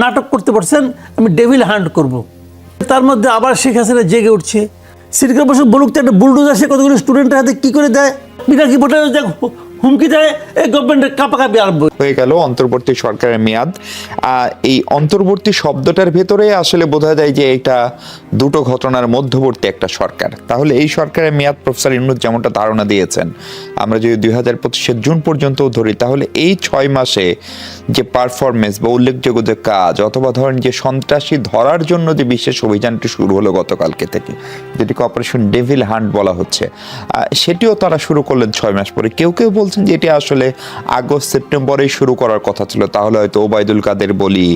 নাটক করতে পারছেন, আমি ডেভিল হান্ট করব। তার মধ্যে আবার শেখ হাসিনা জেগে উঠছে সিটি কর্পোরেশন বলুক তো একটা বুলডোজার সে কতগুলো স্টুডেন্টের হাতে কী করে দেয় ভোটার দেখ হুমকি দেয় এই গভর্নমেন্টের কাপাকাপি আরম্ভ হয়ে গেল অন্তর্বর্তী সরকারের মেয়াদ। এই অন্তর্বর্তী শব্দটার ভেতরে আসলে বোঝা যায় যে এটা দুটো ঘটনার মধ্যবর্তী একটা সরকার। তাহলে এই সরকারের মেয়াদ প্রফেসর ইউনুস যেমনটা ধারণা দিয়েছেন, আমরা যদি দুই হাজার পঁচিশের জুন পর্যন্ত ধরি, তাহলে এই ছয় মাসে যে পারফরমেন্স বা উল্লেখযোগ্য যে কাজ, অথবা ধরেন যে সন্ত্রাসী ধরার জন্য যে বিশেষ অভিযানটি শুরু হলো গতকালকে থেকে, যেটিকে অপারেশন ডেভিল হান্ট বলা হচ্ছে সেটিও তারা শুরু করলেন ছয় মাস পরে। কেউ কেউ বলছেন যে এটি আসলে আগস্ট সেপ্টেম্বরেই শুরু করার কথা ছিল। তাহলে হয়তো ওবায়দুল কাদের বলি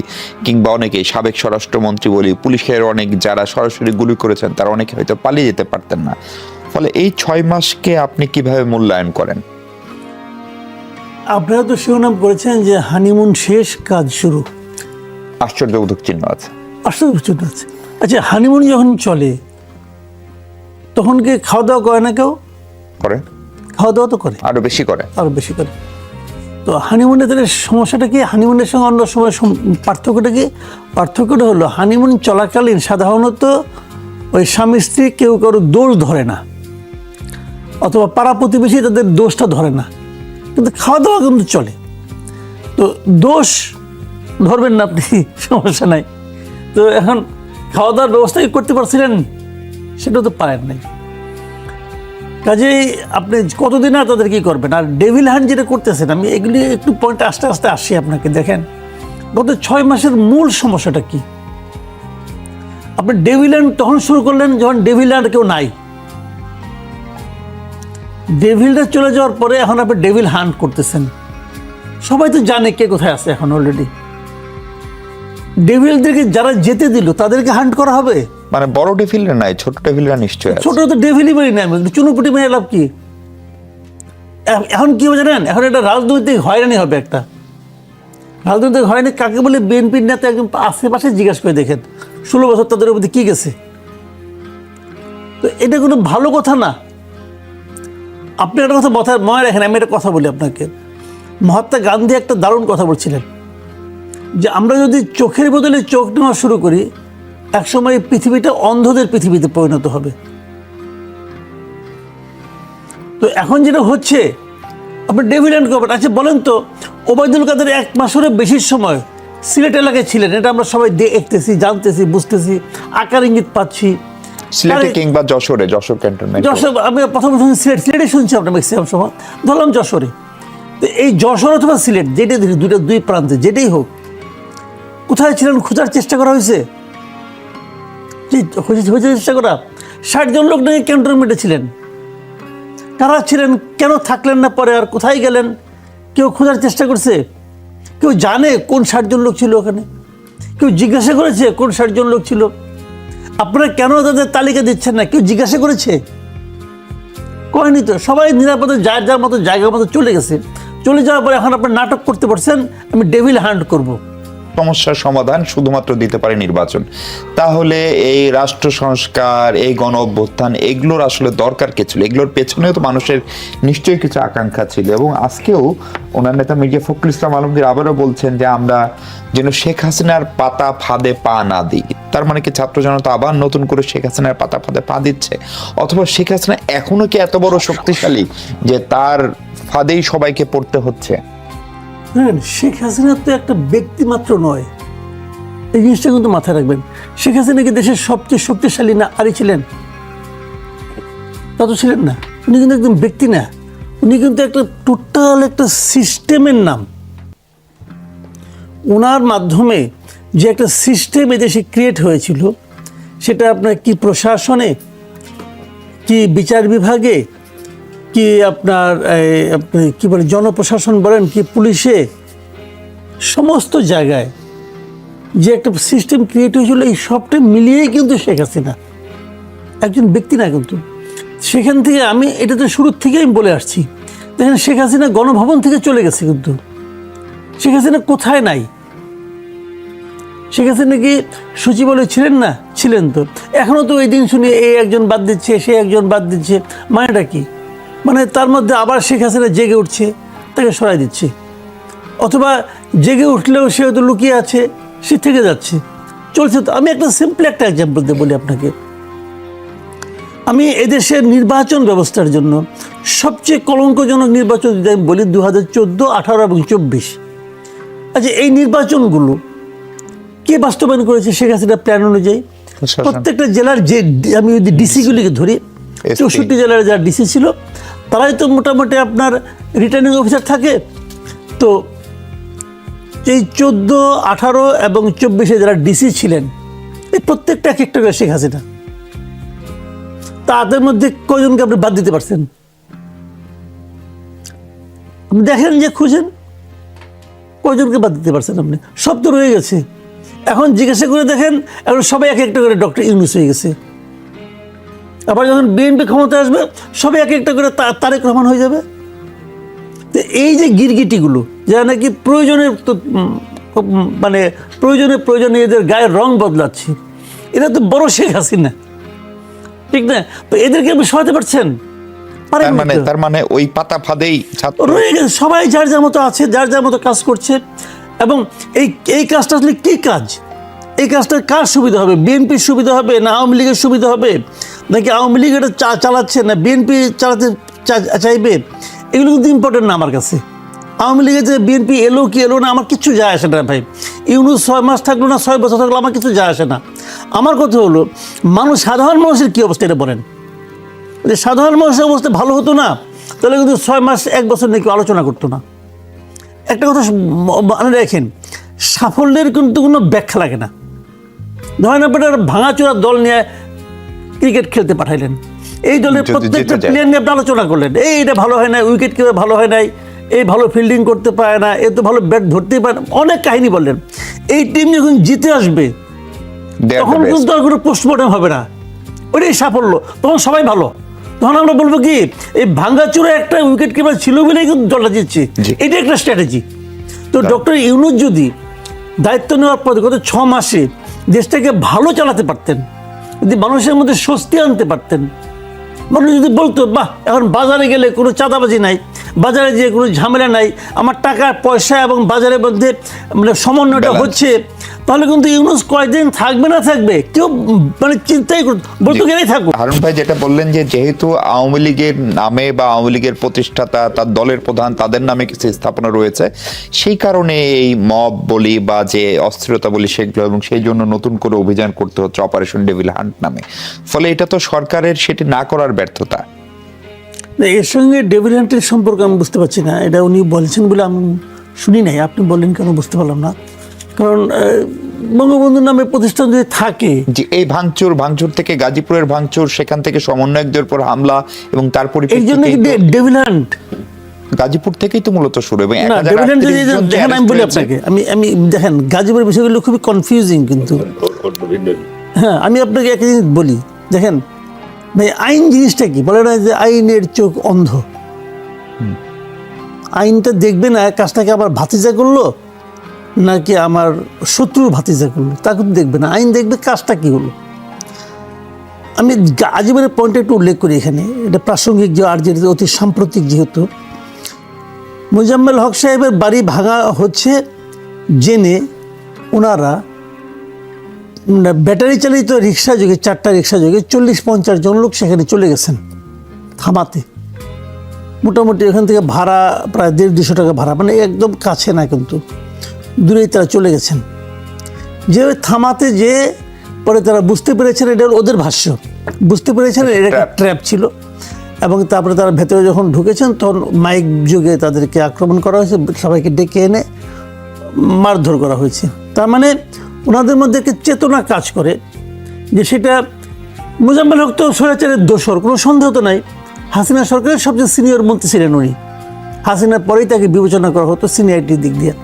কিংবা অনেকেই সাবেক স্বরাষ্ট্রমন্ত্রী বলি পুলিশের অনেক যারা সরাসরি গুলি করেছেন তারা অনেকে হয়তো পালিয়ে যেতে পারতেন না। ফলে এই ছয় মাসকে আপনি কীভাবে মূল্যায়ন করেন? আপনারা তো শিরোনাম করেছেন যে হানিমুন শেষ কাজ শুরু। আশ্চর্যবোধক চিহ্ন আছে। আশ্চর্য আছে। আচ্ছা হানিমুন যখন চলে তখন কি খাওয়া দাওয়া করে না কেউ? করে। খাওয়া দাওয়া তো করে। আরও বেশি করে। আরও বেশি করে। তো হানিমুনের তাহলে সমস্যাটা কি? হানিমুনের সঙ্গে অন্য সময় পার্থক্যটা কি? পার্থক্যটা হলো হানিমুন চলাকালীন সাধারণত ওই স্বামী স্ত্রী কেউ কারও দোষ ধরে না। অথবা পাড়া প্রতিবেশী তাদের দোষটা ধরে না। কিন্তু খাওয়া দাওয়া কিন্তু চলে। তো দোষ ধরবেন না আপনি সমস্যা নাই। তো এখন খাওয়া দাওয়ার ব্যবস্থা কি করতে পারছিলেন সেটা তো পারেন নাই। কাজেই আপনি কতদিন আর তাদের কি করবেন? আর ডেভিল হ্যান্ড যেটা করতেছেন, আমি এগুলি একটু পয়েন্ট আস্তে আস্তে আসি আপনাকে, দেখেন। গত ছয় মাসের মূল সমস্যাটা কি? আপনি ডেভিল হ্যান্ড তখন শুরু করলেন যখন ডেভিল হ্যান্ড কেউ নাই। ডেভিলটা চলে যাওয়ার পরে এখন আপনি ডেভিল হান্ট করতেছেন। সবাই তো জানে কে কোথায় আছে এখন অলরেডি ডেভিলদেরকে যারা যেতে দিল, তাদেরকে হান্ট করা হবে? মানে বড় ডেভিলরা নাই, ছোট ডেভিলরা নিশ্চয়ই আছে। ছোট তো ডেভিলি মারি না আমি চুনুপুটি মেরে লাভ কি? এখন কি হবে জানেন? এখন একটা রাজনৈতিক হয়রানি হবে একটা। রাজনৈতিক হয়রানি কাকে বলে? বিএনপির নেতা একদম আশেপাশে জিজ্ঞাসা করে দেখেন, ষোলো বছর তাদের মধ্যে কি গেছে? তো এটা কোনো ভালো কথা না। আপনি একটা কথা মাথায় মনে রাখেন, আমি একটা কথা বলি আপনাকে। মহাত্মা গান্ধী একটা দারুণ কথা বলছিলেন, যে আমরা যদি চোখের বদলে চোখ নেওয়া শুরু করি একসময় পৃথিবীটা অন্ধদের পৃথিবীতে পরিণত হবে। তো এখন যেটা হচ্ছে আপনি ডেভিডেন্ট করবেন আচ্ছা বলেন তো ওবায়দুল কাদের এক মাসেরও বেশি সময় সিলেট এলাকায় ছিলেন এটা আমরা সবাই দেখতেছি জানতেছি বুঝতেছি আকার ইঙ্গিত পাচ্ছি। সিলেটে কিংবা যশোরে যশোর ক্যান্টনমেন্ট যশোর আমি প্রথম প্রথম সিলেট সিলেটে শুনছি আমরা ম্যাক্সিমাম সময়। ধরলাম যশোরে। তো এই যশোর অথবা সিলেট যেটাই ধরি দুটো দুই প্রান্তে যেটাই হোক কোথায় ছিলেন খোঁজার চেষ্টা করা হয়েছে? চেষ্টা করা ষাট জন লোক নাকি ক্যান্টনমেন্টে ছিলেন। কারা ছিলেন, কেন থাকলেন না পরে, আর কোথায় গেলেন? কেউ খোঁজার চেষ্টা করছে? কেউ জানে কোন ষাট জন লোক ছিল ওখানে? কেউ জিজ্ঞাসা করেছে কোন ষাট জন লোক ছিল? আপনারা কেন তাদের তালিকা দিচ্ছেন না? কেউ জিজ্ঞাসা করেছে? কয়নি তো? সবাই নিরাপদে, যার যার মতো জায়গার মতো চলে গেছে। চলে যাওয়ার পরে এখন আপনার নাটক করতে পারছেন আমি ডেভিল হান্ট করব। সমস্যার সমাধান শুধুমাত্র দিতে পারে নির্বাচন। তাহলে এই রাষ্ট্র সংস্কার, এই গণ অভ্যুত্থান, এগুলোর আসলে দরকার কে ছিল? এগুলোর পেছনেও তো মানুষের নিশ্চয়ই কিছু আকাঙ্ক্ষা ছিল এবং আজকেও ওনার নেতা মির্জা ফখরুল ইসলাম আলমগীর আবারও বলছেন যে আমরা যেন শেখ হাসিনার পাতা ফাঁদে পা না দিই। তার মানে কি ছাত্র জনতা আবার নতুন করে শেখ হাসিনার পাতা ফাঁদে পা দিচ্ছে? অথবা শেখ হাসিনা এখনও কি এত বড় শক্তিশালী যে তার ফাঁদেই সবাইকে পড়তে হচ্ছে? শুনেন শেখ হাসিনা তো একটা ব্যক্তি মাত্র নয়। এই জিনিসটা কিন্তু মাথায় রাখবেন। শেখ হাসিনা কি দেশের সবচেয়ে শক্তিশালী না আরই ছিলেন? তা তো ছিলেন না। উনি কিন্তু একদম ব্যক্তি না। উনি কিন্তু একটা টোটাল একটা সিস্টেমের নাম। ওনার মাধ্যমে যে একটা সিস্টেম এদেশে ক্রিয়েট হয়েছিল, সেটা আপনার কি প্রশাসনে, কি বিচার বিভাগে কি আপনার আপনি কি বলে জনপ্রশাসন বলেন কি পুলিশে? সমস্ত জায়গায় যে একটা সিস্টেম ক্রিয়েট হয়েছিল, এই সবটা মিলিয়েই কিন্তু শেখ হাসিনা। একজন ব্যক্তি না কিন্তু। সেখান থেকে আমি এটা তো শুরুর থেকে আমি বলে আসছি। দেখেন, শেখ হাসিনা গণভবন থেকে চলে গেছে কিন্তু। শেখ হাসিনা কোথায় নাই? শেখ হাসিনা কি সচিবালয় ছিলেন না? ছিলেন তো। এখনও তো ওই দিন শুনি এই একজন বাদ দিচ্ছে, সে একজন বাদ দিচ্ছে। মানেটা কি? মানে তার মধ্যে আবার শেখ হাসিনা জেগে উঠছে তাকে সরাই দিচ্ছে। অথবা জেগে উঠলেও সে হয়তো লুকিয়ে আছে সে থেকে যাচ্ছে। চলছে তো আমি একটা সিম্পল একটা এক্সাম্পল দিয়ে বলি আপনাকে। আমি এদেশের নির্বাচন ব্যবস্থার জন্য সবচেয়ে কলঙ্কজনক নির্বাচন যদি আমি বলি দু হাজার চোদ্দ আঠারো এবং চব্বিশ। আচ্ছা এই নির্বাচনগুলো কে বাস্তবায়ন করেছে শেখ হাসিনা প্ল্যান অনুযায়ী? প্রত্যেকটা জেলার যে আমি যদি ডিসিগুলিকে ধরি চৌষট্টি জেলার যারা ডিসি ছিল তারাই তো মোটামুটি আপনার রিটার্নিং অফিসার থাকে। তো এই চোদ্দ, আঠারো এবং চব্বিশে যারা ডিসি ছিলেন, এই প্রত্যেকটা এক একটা করে শেখ হাসিনা। তাদের মধ্যে কয়জনকে আপনি বাদ দিতে পারছেন? দেখেন যে খুঁজেন, কয়জনকে বাদ দিতে পারছেন আপনি? সব তো রয়ে গেছে। এখন জিজ্ঞাসা করে দেখেন, এখন সবাই এক একটা করে ডক্টর ইউনুস হয়ে গেছে। আবার যখন বিএনপি ক্ষমতা আসবে সবাই এক একটা করে তারেক রহমান হয়ে যাবে। তো এই যে গিরগিটিগুলো যারা নাকি প্রয়োজনের মানে প্রয়োজনে প্রয়োজনে এদের গায়ের রং বদলাচ্ছে এটা তো বড় শেখ হাসিনা। ঠিক না? তো এদেরকে আপনি সরাতে পারছেন? তার মানে তার মানে ওই পাতা ফাঁদেই ছাত্র। রয়ে গেছে সবাই যার যার মতো আছে যার যার মতো কাজ করছে এবং এই এই কাজটা আসলে কী কাজ? এই কাজটা কার সুবিধা হবে? বিএনপির সুবিধা হবে না আওয়ামী লীগের সুবিধা হবে? নাকি আওয়ামী লীগ এটা চা- চালাচ্ছে না, বিএনপি চালাতে চাইবে? এগুলো কিন্তু ইম্পর্টেন্ট না আমার কাছে। আওয়ামী লীগের যে বিএনপি এলো কি এলো না, আমার কিছু যায় আসে না ভাই। ইউনুস ছয় মাস থাকল না, ছয় বছর থাকল, আমার কিছু যায় আসে না। আমার কথা হলো, মানুষ সাধারণ মানুষের কী অবস্থা এটা বলেন? যে সাধারণ মানুষের অবস্থা ভালো হতো না, তাহলে কিন্তু ছয় মাস, এক বছর নিয়ে কেউ আলোচনা করতো না। একটা কথা মনে রাখেন, সাফল্যের কিন্তু কোনো ব্যাখ্যা লাগে না। ধরেন আপনি একটা ভাঙাচোরা দল নিয়ে ক্রিকেট খেলতে পাঠাইলেন। এই দলের প্রত্যেকটা প্লেয়ার নিয়ে আপনি আলোচনা করলেন। এই এটা ভালো হয় না উইকেট কীভাবে ভালো হয় নাই এই ভালো ফিল্ডিং করতে পারে না এ তো ভালো ব্যাট ধরতেই পারে না অনেক কাহিনী বললেন। এই টিম যখন জিতে আসবে তখন কিন্তু আর কোনো পোস্টমর্টম হবে না। ওইটাই সাফল্য। তখন সবাই ভালো। তখন আমরা বলব কি এই ভাঙ্গাচুরে একটা উইকেট কিপার ছিল বলেই কিন্তু দলটা জিতছে। এটা একটা স্ট্র্যাটেজি তো ডক্টর ইউনুস যদি দায়িত্ব নেওয়ার পর গত ছ মাসে দেশটাকে ভালো চালাতে পারতেন, যদি মানুষের মধ্যে স্বস্তি আনতে পারতেন। মানুষ যদি বলতো, বাহ, এখন বাজারে গেলে কোনো চাঁদাবাজি নাই। বাজারে যে কোনো ঝামেলা নাই আমার টাকা পয়সা এবং বাজারের মধ্যে মানে সমন্বয়টা হচ্ছে তাহলে কিন্তু ইউনুস কয়দিন থাকবে না থাকবে? কেউ মানে চিন্তাই বলতো গেলেই থাকুক। হারুন ভাই যেটা বললেন যে যেহেতু আওয়ামী লীগের নামে বা আওয়ামী লীগের প্রতিষ্ঠাতা তার দলের প্রধান তাদের নামে কিছু স্থাপনা রয়েছে সেই কারণে এই মব বলি বা যে অস্থিরতা বলি সেগুলো এবং সেই জন্য নতুন করে অভিযান করতে হচ্ছে অপারেশন ডেভিল হান্ট নামে। ফলে এটা তো সরকারের সেটি না করার ব্যর্থতা। না, এর সঙ্গে ডেভিলেন্টের সম্পর্ক আমি বুঝতে পারছি না। এটা উনি বলেছেন বলে আমি শুনি নাই। আপনি বললেন কেন বুঝতে পারলাম না। কারণ আহ, বঙ্গবন্ধুর নামে প্রতিষ্ঠান যদি থাকে যে এই ভাঙচুর ভাঙচুর থেকে গাজীপুরের ভাঙচুর সেখান থেকে সমন্বয়কদের উপর হামলা এবং তারপরে এই জন্য কি পরিপ্রেক্ষিতে গাজীপুর থেকেই তো মূলত শুরু এবং না 1038 ডেভিলেন্ট যদি জন যে দেখেন আমি বলি আপনাকে। আমি আমি দেখেন গাজীপুরের বিষয়গুলো খুবই কনফিউজিং কিন্তু। হ্যাঁ আমি আপনাকে একটা জিনিস বলি। দেখেন ভাই, আইন জিনিসটা কি? বলে না যে আইনের চোখ অন্ধ। আইনটা দেখবে না কাজটাকে আমার ভাতিজা করল, নাকি আমার শত্রুর ভাতিজা করল? তা কিন্তু দেখবে না। আইন দেখবে কাজটা কি হলো। আমি আজীবনের পয়েন্টে একটু উল্লেখ করি এখানে। এটা প্রাসঙ্গিক যে আর যেটা অতি সাম্প্রতিক যেহেতু। মোজাম্মেল হক সাহেবের বাড়ি ভাঙা হচ্ছে জেনে ওনারা ব্যাটারি চালিত রিক্সা যোগে চারটা রিক্সা যোগে চল্লিশ পঞ্চাশ জন লোক সেখানে চলে গেছেন থামাতে। মোটামুটি এখান থেকে ভাড়া প্রায় দেড় দুশো টাকা ভাড়া মানে একদম কাছে না কিন্তু দূরেই তারা চলে গেছেন। যে থামাতে যে পরে তারা বুঝতে পেরেছেন এটা হলো ওদের ভাষ্য। বুঝতে পেরেছেন এটা একটা ট্র্যাপ ছিল এবং তারপরে তারা ভেতরে যখন ঢুকেছেন তখন মাইক যুগে তাদেরকে আক্রমণ করা হয়েছে সবাইকে ডেকে এনে মারধর করা হয়েছে। তার মানে ওনাদের মধ্যে একটা চেতনা কাজ করে, যে সেটা মুজাম্মেল হক তো স্বৈরাচারের দোষর, কোনো সন্দেহ তো নাই। হাসিনা সরকারের সবচেয়ে সিনিয়র মন্ত্রী ছিলেন উনি। হাসিনার পরেই তাকে বিবেচনা করা হতো সিনিয়রিটির দিক দিয়ে।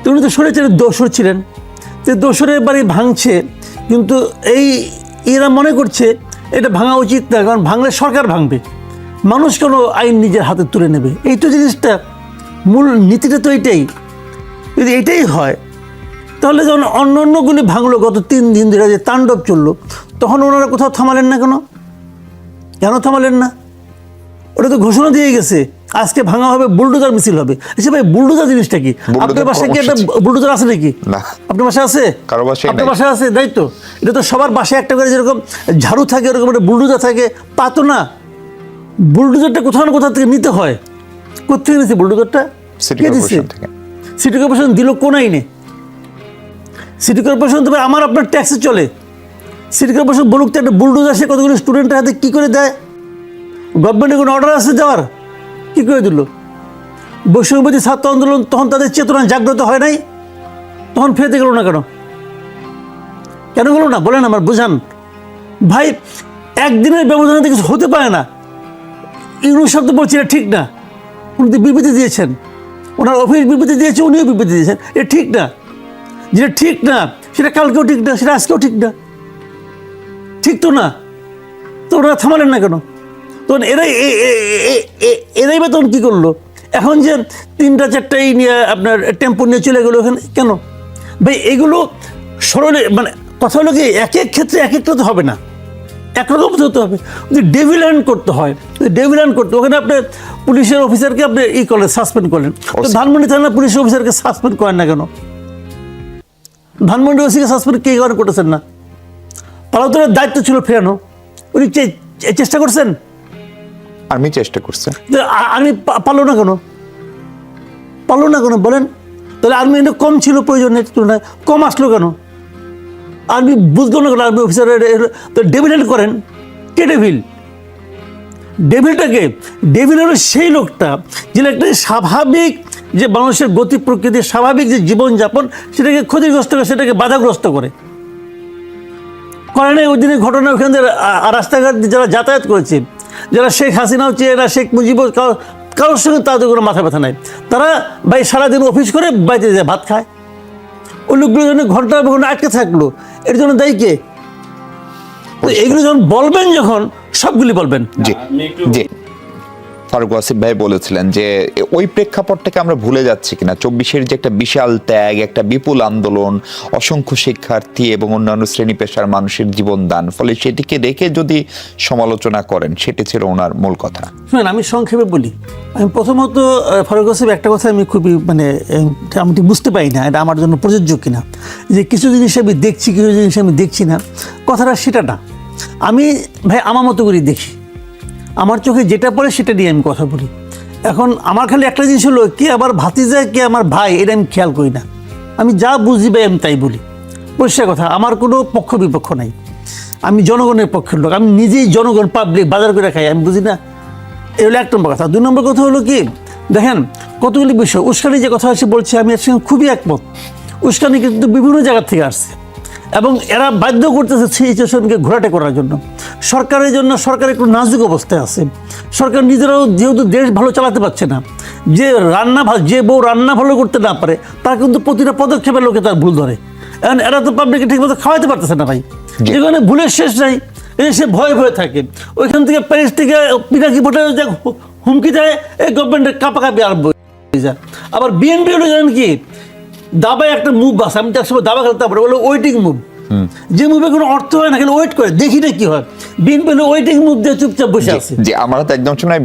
তো উনি তো স্বৈরাচারের দোষর ছিলেন। তো দোষরের বাড়ি ভাঙছে, কিন্তু এই এরা মনে করছে এটা ভাঙা উচিত না, কারণ ভাঙলে সরকার ভাঙবে। মানুষ কোনো আইন নিজের হাতে তুলে নেবে। এই তো জিনিসটা মূল নীতিটা তো এটাই। যদি এটাই হয় তাহলে যখন অন্য অন্যগুলি ভাঙলো গত তিন দিন ধরে যে তাণ্ডব চলল তখন ওনারা কোথাও থামালেন না কেন? কেন থামালেন না? ওটা তো ঘোষণা দিয়ে গেছে আজকে ভাঙা হবে বুলডোজার মিছিল হবে। আচ্ছা ভাই বুলডোজার জিনিসটা কি? আপনার বাসায় কি একটা বুলডোজার আছে নাকি? না। আপনার বাসায় আছে? আপনার বাসায় আছে? তাই তো? এটা তো সবার বাসায় একটা করে যেরকম ঝাড়ু থাকে ওরকম একটা বুলডোজার থাকে তা তো না। বুলডোজারটা কোথাও না কোথাও থেকে নিতে হয়। কোথেকে নিয়েছে বুলডোজারটা? সিটি কে দিছে? সিটি কর্পোরেশন দিল কোন আইনে সিটি কর্পোরেশন তবে আমার আপনার ট্যাক্সে চলে। সিটি কর্পোরেশন বলুক তো একটা বুলডোজার সে কতগুলো স্টুডেন্টের হাতে কী করে দেয়? গভর্নমেন্টের কোনো অর্ডার আছে দেওয়ার? কী করে দিল? বৈষম্যবাদী ছাত্র আন্দোলন তখন তাদের চেতনা জাগ্রত হয় নাই? তখন ফেরতে গেল না কেন? কেন গেল না? বলেন আমার, বোঝান। ভাই, একদিনের ব্যবধানে কিছু হতে পারে না। ইউরো শব্দ বলছি এটা ঠিক না। উনি বিবৃতি দিয়েছেন। ওনার অফিস বিবৃতি দিয়েছে, উনিও বিবৃতি দিয়েছেন। এটা ঠিক না। যেটা ঠিক না সেটা কালকেও ঠিক না সেটা আজকেও ঠিক না। ঠিক তো না? তো ওরা থামালেন না কেন? তখন এরাই এরাই বা তখন কী করল? এখন যে তিনটা চারটাই নিয়ে আপনার টেম্পো নিয়ে চলে গেলো ওখানে কেন? ভাই এগুলো সরলে মানে কথা হলো কি এক এক ক্ষেত্রে এক একটা তো হবে না। একরকম তো হতে হবে। যদি ডেভিল্যান্ড করতে হয় ডেভিল্যান্ড করতে ওখানে আপনি পুলিশের অফিসারকে আপনি ই করলেন সাসপেন্ড করলেন। ধানমন্ডি থানা পুলিশের অফিসারকে সাসপেন্ড করেন না কেন? ধানমন্ডি ওসিকে সাসপেন্ড কে কারণ করতেছেন না? পালাতনের দায়িত্ব ছিল ফেরানো। উনি চেষ্টা করছেন? আর্মি চেষ্টা করছে। আর্মি পা- পারল না কেন? পারল না কেন? বলেন। তাহলে আর্মি এটা কম ছিল প্রয়োজনের তুলনায় কম আসলো কেন? আর্মি বুঝলো না কেন? আর্মি অফিসার তো ডেভিলেন্ট করেন। কে ডেভিল? ডেভিলটাকে ডেভিল হলো সেই লোকটা যে একটা স্বাভাবিক যে মানুষের গতি প্রকৃতির স্বাভাবিক যে জীবনযাপন সেটাকে ক্ষতিগ্রস্ত করে সেটাকে বাধাগ্রস্ত করে। করে নাই ওই দিনের ঘটনা ওখান থেকে রাস্তাঘাট দিয়ে যারা যাতায়াত করেছে যারা শেখ হাসিনা হচ্ছে এরা শেখ মুজিব কারো- কারোর সঙ্গে তাদের কোনো মাথা ব্যথা নাই। তারা ভাই সারাদিন অফিস করে বাড়িতে যায় ভাত খায়। ওই লোকগুলো জন্য ঘণ্টা ঘণ্টা আটকে থাকল এর জন্য দায়ী কে? তো এগুলো যখন বলবেন যখন সবগুলি বলবেন। জি জি। ফারুক ওয়াসিফ ভাই বলেছিলেন যে, ওই প্রেক্ষাপটটাকে আমরা ভুলে যাচ্ছি কিনা? চব্বিশের যে একটা বিশাল ত্যাগ, একটা বিপুল আন্দোলন, অসংখ্য শিক্ষার্থী এবং অন্যান্য শ্রেণি পেশার মানুষের জীবন দান ফলে সেটিকে দেখে যদি সমালোচনা করেন, সেটি ছিল ওনার মূল কথা। শুনেন, আমি সংক্ষেপে বলি। আমি প্রথমত ফারুক একটা কথা আমি খুবই মানে আমি ঠিক বুঝতে পারি না, এটা আমার জন্য প্রযোজ্য কিনা। যে কিছু জিনিস আমি দেখছি, কিছু জিনিস আমি দেখছি না, কথাটা সেটা না। আমি, ভাই, আমার মতো করে দেখি। আমার চোখে যেটা পড়ে সেটা নিয়ে আমি কথা বলি। এখন আমার খালি একটা জিনিস হলো কে আমার ভাতিজা কে আমার ভাই, এটা আমি খেয়াল করি না। আমি যা বুঝি ভাই, আমি তাই বলি। পরিষ্কার কথা, আমার কোনো পক্ষ বিপক্ষ নাই। আমি জনগণের পক্ষের লোক, আমি নিজেই জনগণ পাবলিক বাজার করে খাই, আমি বুঝি না। এই হলো এক নম্বর কথা। দুই নম্বর কথা হলো কি, দেখেন, কতগুলি বিষয়। উস্কানি যে কথা সে বলছে, আমি এর সঙ্গে খুবই একমত। উস্কানি কিন্তু বিভিন্ন জায়গা থেকে আসছে। এবং এরা বাধ্য করতেছে সিচুয়েশনকে ঘোরাটে করার জন্য। সরকারের জন্য সরকার একটু নাজুক অবস্থায় আছে। সরকার নিজেরাও যেহেতু দেশ ভালো চালাতে পারছে না যে রান্না ভালো যে বউ রান্না ভালো করতে না পারে তার কিন্তু প্রতিটা পদক্ষেপে লোকে তার ভুল ধরে। এখন এরা তো পাবলিককে ঠিকমতো খাওয়াতে পারতেছে না ভাই। এখানে ভুলের শেষ নাই। এই সে ভয়ে ভয়ে থাকে। ওইখান থেকে প্যারিস থেকে পিনাকি ভোটে যে হুমকি দেয় এই গভর্নমেন্টের কাপাকাপি আরম্ভ হয়ে যায়। আবার বিএনপি হলো জানেন কি? দাবায় একটা মুভ আছে আমি তো একসময় দাবা খেলতে পারি বলে ওয়েটিং মুভ যে মুভে কোনো অর্থ হয় না খালি ওয়েট করে দেখি না কি হয়। বিএনপি ওয়েটিং মুভ দিয়ে চুপচাপ বসে আছে। আমরা তো একদম সময়